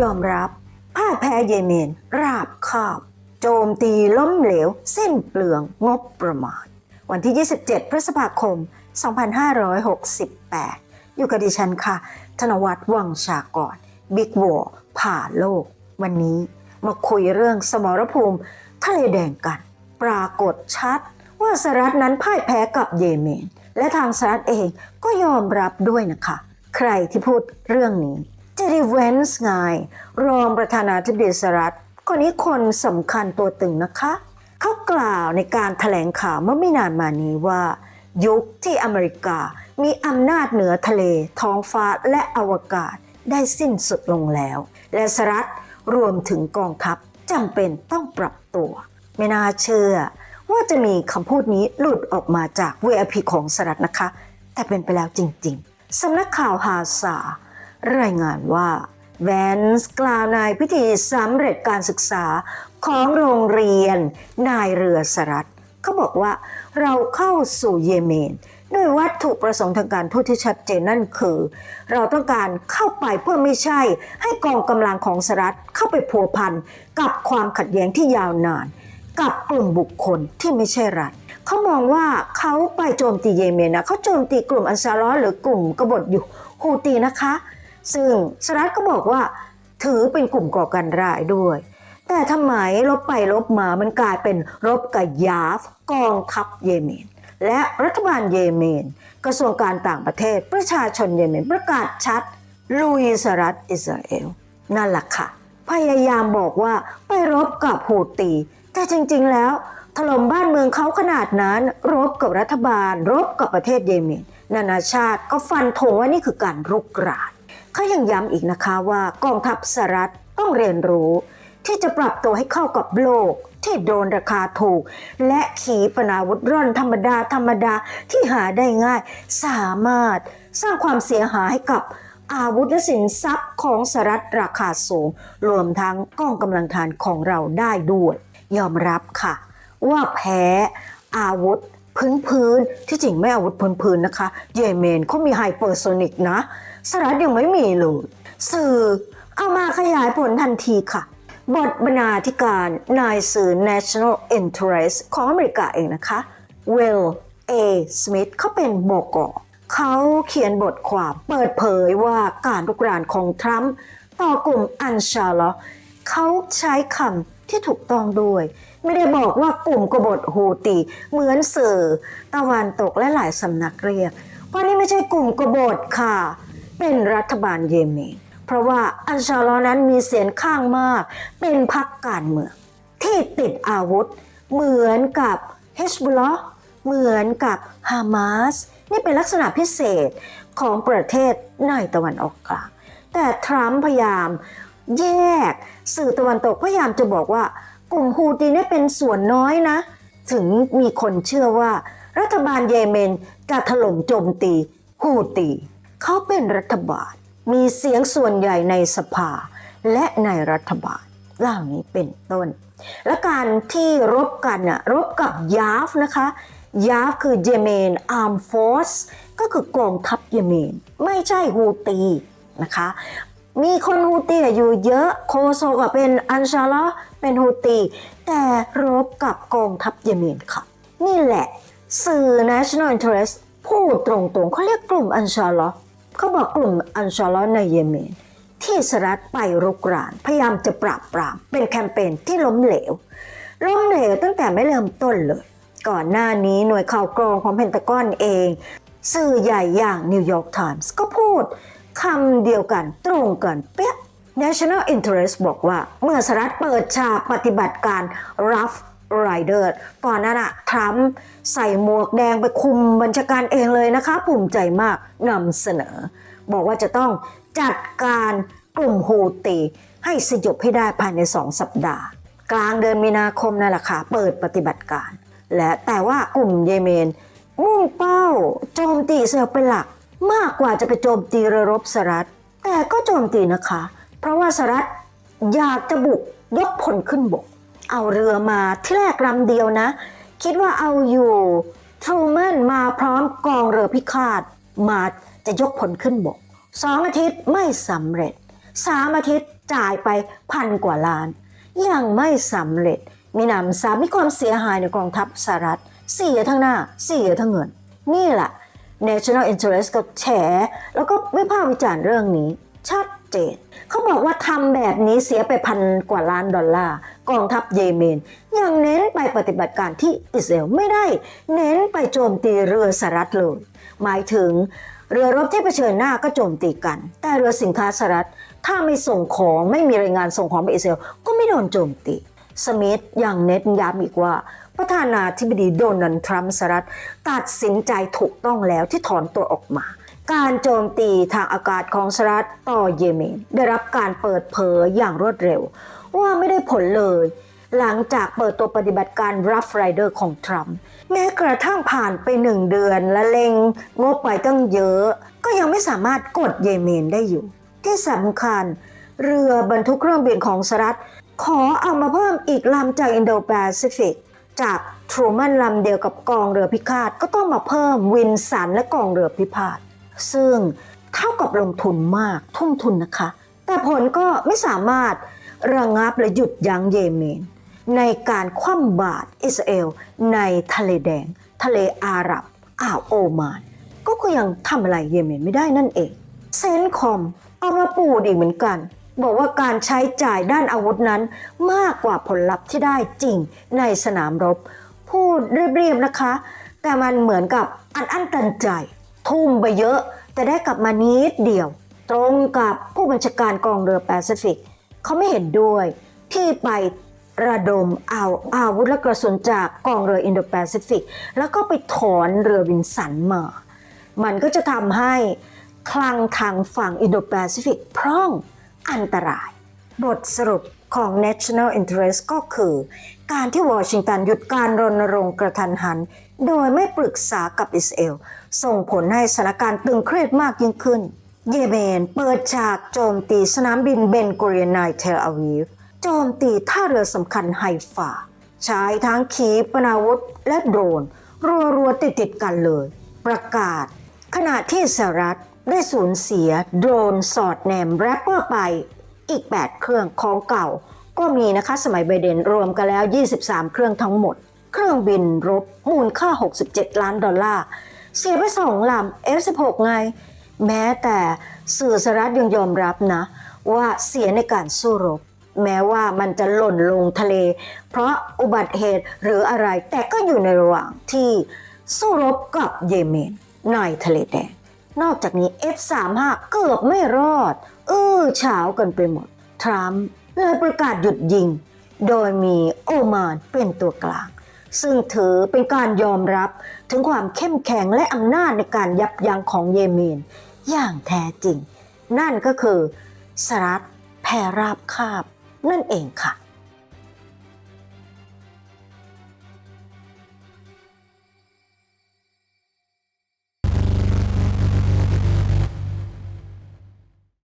ยอมรับพ่ายแพ้เยเมน ราบคาบ โจมตีล้มเหลว สิ้นเปลืองงบประมาณ วันที่ 27 พฤษภาคม 2568 อยู่กับดิฉันค่ะ ธนวัฒน์วังชากรบิ๊กวอผ่าโลก วันนี้มาคุยเรื่องสมรภูมิทะเลแดงกัน ปรากฏชัดว่าสหรัฐนั้นพ่ายแพ้กับเยเมน และทางสหรัฐเองก็ยอมรับด้วยนะคะ ใครที่พูดเรื่องนี้ เจดีเวนส์ไงรองประธานาธิบดีสหรัฐคนนี้คนสำคัญตัวตึงนะคะ เขากล่าวในการถแถลงข่าวเมื่อไม่นานมานี้ว่า ยุคที่อเมริกามีอำนาจเหนือทะเล ท้องฟ้าและอวกาศได้สิ้นสุดลงแล้ว และสหรัฐรวมถึงกองทัพจำเป็นต้องปรับตัว ไม่น่าเชื่อ ว่าจะมีคำพูดนี้หลุดออกมาจาก VIP ของสหรัฐนะคะ แต่เป็นไปแล้วจริง ๆสำนักข่าวฮาซา รายงานว่าแวนส์กล่าวในพิธีสำเร็จการศึกษาของโรงเรียนนายเรือสรัฐเขาบอกว่าเราเข้าสู่เยเมนด้วยวัตถุประสงค์ทางการทูตที่ชัดเจนนั่นคือ เราต้องการเข้าไปเพื่อไม่ใช่ให้กองกำลังของสหรัฐเข้าไปพัวพันกับความขัดแย้งที่ยาวนาน กับกลุ่มบุคคลที่ไม่ใช่รัฐเขามองว่าเขาไปโจมตีเยเมนนะเขาโจมตีกลุ่มอันซาร้อหรือกลุ่มกบฏอยู่ฮูตีนะคะ ซึ่งสหรัฐก็บอกว่า ถือเป็นกลุ่มก่อการร้ายด้วย แต่ทำไมลบไปลบมามันกลายเป็นรบกับยาฟกองทัพเยเมน และรัฐบาลเยเมน กระทรวงการต่างประเทศ ประชาชนเยเมนประกาศชัดลุยสหรัฐอิสราเอลนั่นแหละค่ะ พยายามบอกว่าไปรบกับฮูตี แต่จริงๆแล้วถล่มบ้านเมืองเขาขนาดนั้น รบกับรัฐบาล รบกับประเทศเยเมน นานาชาติก็ฟันธงว่านี่คือการรุกราน เขายังย้ำอีกนะคะว่ากองทัพสหรัฐต้องเรียนรู้ ที่จะปรับตัวให้เข้ากับโลกที่โดนราคาถูก และขีปนาวุธร่อนธรรมดาธรรมดาที่หาได้ง่าย สามารถสร้างความเสียหายให้กับอาวุธและสินทรัพย์ของสหรัฐราคาสูง รวมทั้งกองกำลังทหารของเราได้ด้วย ยอมรับค่ะ ว่าแพ้อาวุธ พื้นพื้นๆที่จริงไม่อาวุธพื้นพื้นๆนะคะ เยเมนเขามีไฮเปอร์โซนิกนะสหรัฐยังไม่มีเลย สื่อเอามาขยายผลทันทีค่ะ บทบรรณาธิการนายสื่อ National Interest ของอเมริกาเองนะคะ Will A. Smith เขาเป็นบกเขาเขียนบทความเปิดเผยว่าการรุกรานของทรัมป์ต่อกลุ่มอันชาลอเขาใช้คำ ที่ถูกต้องด้วย ไม่ได้บอกว่ากลุ่มกบฏฮูตี เหมือนสื่อตะวันตกและหลายสำนักเรียกเพรานี่ไม่ใช่กลุ่มกบฏค่ะ เป็นรัฐบาลเยเมนเพราะว่าอันชาลอนั้นมีเสียงข้างมาก เป็นพรรคการเมืองที่ติดอาวุธ เหมือนกับเฮชบุลลอเหมือนกับฮามาสนี่เป็นลักษณะพิเศษของประเทศในตะวันออกกลางแต่ทรัมป์พยายาม แยก สื่อตะวันตกพยายามจะบอกว่ากลุ่มฮูตีเนี่ยเป็นส่วนน้อยนะ ถึงมีคนเชื่อว่า รัฐบาลเยเมนจะถล่มโจมตีฮูตีเขาเป็นรัฐบาล มีเสียงส่วนใหญ่ในสภา และในรัฐบาลเหล่านี้เป็นต้น และการที่รบกันน่ะรบกับยาฟนะคะยาฟคือเยเมนอาร์มฟอร์สก็คือกองทัพเยเมน ไม่ใช่ฮูตีนะคะ มีคนฮูตีอยู่เยอะโคโซก็เป็นอันชาลอเป็นฮูตี แต่รบกับกองทัพเยเมนค่ะ นี่แหละสื่อ National Interest พูดตรงๆเขาเรียกกลุ่มอันชาลอเขาบอกกลุ่มอันชาลอในเยเมน ที่สหรัฐไปรุกราน พยายามจะปราบปราม เป็นแคมเปญที่ล้มเหลว ล้มเหลวตั้งแต่ไม่เริ่มต้นเลย ก่อนหน้านี้หน่วยข่าวกรองของเพนตากอนเอง สื่อใหญ่อย่างนิวยอร์กไทมส์ก็พูด คำเดียวกันตรงกันเป๊ะ National Interest บอกว่า เมื่อสหรัฐเปิดฉากปฏิบัติการ Rough Rider ตอนนั้นอะทรัมป์ใส่หมวกแดงไปคุมบัญชาการเองเลยนะคะ ภูมิใจมากนำเสนอ บอกว่าจะต้องจัดการกลุ่มฮูตีให้สยบให้ได้ภายในสองสัปดาห์ กลางเดือนมีนาคมนั่นแหละค่ะเปิดปฏิบัติการ และแต่ว่ากลุ่มเยเมนมุ่งเป้า โจมตีอิสราเอลเป็นหลัก มากกว่าจะไปโจมตีเรือรบสหรัฐ แต่ก็โจมตีนะคะ เพราะว่าสหรัฐอยากจะบุกยกพลขึ้นบก เอาเรือมาที่แรกลำเดียวนะ คิดว่าเอาอยู่ทรูแมนมาพร้อมกองเรือพิฆาตมาจะยกพลขึ้นบกสองอาทิตย์ไม่สำเร็จสามอาทิตย์จ่ายไปพันกว่าล้าน ยังไม่สำเร็จ มีนำซ้ำมีความเสียหายในกองทัพสหรัฐเสียทั้งหน้าเสียทั้งเงิน นี่แหละ National Interest ก็แฉ แล้วก็วิพากษ์วิจารณ์เรื่องนี้ ชัดเจน เขาบอกว่าทำแบบนี้เสียไปพันกว่าล้านดอลลาร์ กองทัพเยเมน ยังเน้นไปปฏิบัติการที่อิสราเอลไม่ได้ เน้นไปโจมตีเรือสหรัฐเลย หมายถึงเรือรบที่เผชิญหน้าก็โจมตีกัน แต่เรือสินค้าสหรัฐถ้าไม่ส่งของไม่มีรายงานส่งของไปอิสราเอลก็ไม่โดนโจมตี สมิธยังเน้นย้ำอีกว่า ประธานาธิบดีโดนัลด์ทรัมป์สหรัฐตัดสินใจถูกต้องแล้วที่ถอนตัวออกมา การโจมตีทางอากาศของสหรัฐต่อเยเมน ได้รับการเปิดเผยอย่างรวดเร็ว ว่าไม่ได้ผลเลย หลังจากเปิดตัวปฏิบัติการ Rough Rider ของทรัมป์แม้กระทั่งผ่านไปหนึ่งเดือนและเล็งงบไปตั้งเยอะ ก็ยังไม่สามารถกดเยเมนได้อยู่ ที่สำคัญเรือบรรทุกเครื่องบินของสหรัฐ ขอเอามาเพิ่มอีกลำจากอินโดแปซิฟิกจากทรูแมนลำเดียวกับกองเรือพิฆาตก็ต้องมาเพิ่มวินสันและกองเรือพิพาทซึ่งเท่ากับลงทุนมากทุ่มทุนนะคะ แต่ผลก็ไม่สามารถระงับและหยุดยั้งเยเมน ในการคว่ำบาตรอิสราเอล ในทะเลแดง ทะเลอาหรับอ่าวโอมาน ก็ยังทำอะไรเยเมนไม่ได้นั่นเองเซนคอมเอามาปูดอีกเหมือนกัน บอกว่าการใช้จ่ายด้านอาวุธนั้นมากกว่าผลลัพธ์ที่ได้จริงในสนามรบ พูดเรียบๆนะคะ แต่มันเหมือนกับอันอั้นตันใจ ทุ่มไปเยอะ แต่ได้กลับมานิดเดียว ตรงกับผู้บัญชาการกองเรือแปซิฟิก เขาไม่เห็นด้วยที่ไประดมเอาอาวุธและกระสุนจากกองเรืออินโดแปซิฟิก แล้วก็ไปถอนเรือวินสันมา มันก็จะทำให้คลังทางฝั่งอินโดแปซิฟิกพร่อง อันตราย บทสรุปของ National Interest ก็คือ การที่วอชิงตันหยุดการรณรงค์กระทันหัน โดยไม่ปรึกษากับอิสราเอล ส่งผลให้สถานการณ์ตึงเครียดมากยิ่งขึ้น เยเมนเปิดฉากโจมตีสนามบินเบนกเรียนในเทลอาวีฟโจมตีท่าเรือสำคัญไฮฟาใช้ทั้งขีปนาวุธและโดรน รัวๆติดๆกันเลย ประกาศ ขณะที่สหรัฐ ได้สูญเสียโดรนสอดแนมแรปเปอร์ไปอีก 8 เครื่องของเก่า ก็มีนะคะสมัยไบเดนรวมกันแล้ว 23 เครื่องทั้งหมด เครื่องบินรบมูลค่า 67 ล้านดอลลาร์ เสียไปสองลำ F16 ไง แม้แต่สื่อสหรัฐยังยอมรับนะ ว่าเสียในการสู้รบ แม้ว่ามันจะหล่นลงทะเล เพราะอุบัติเหตุหรืออะไรแต่ก็อยู่ในระหว่างที่สู้รบกับเยเมนในทะเลแดง นอกจากนี้ F35 เกือบไม่รอดเออเฉากันไปหมด ทรัมป์เลยประกาศหยุดยิง โดยมีโอมานเป็นตัวกลาง ซึ่งถือเป็นการยอมรับถึงความเข้มแข็งและอำนาจในการยับยั้งของเยเมน อย่างแท้จริง นั่นก็คือสหรัฐแพรราบคาบนั่นเองค่ะ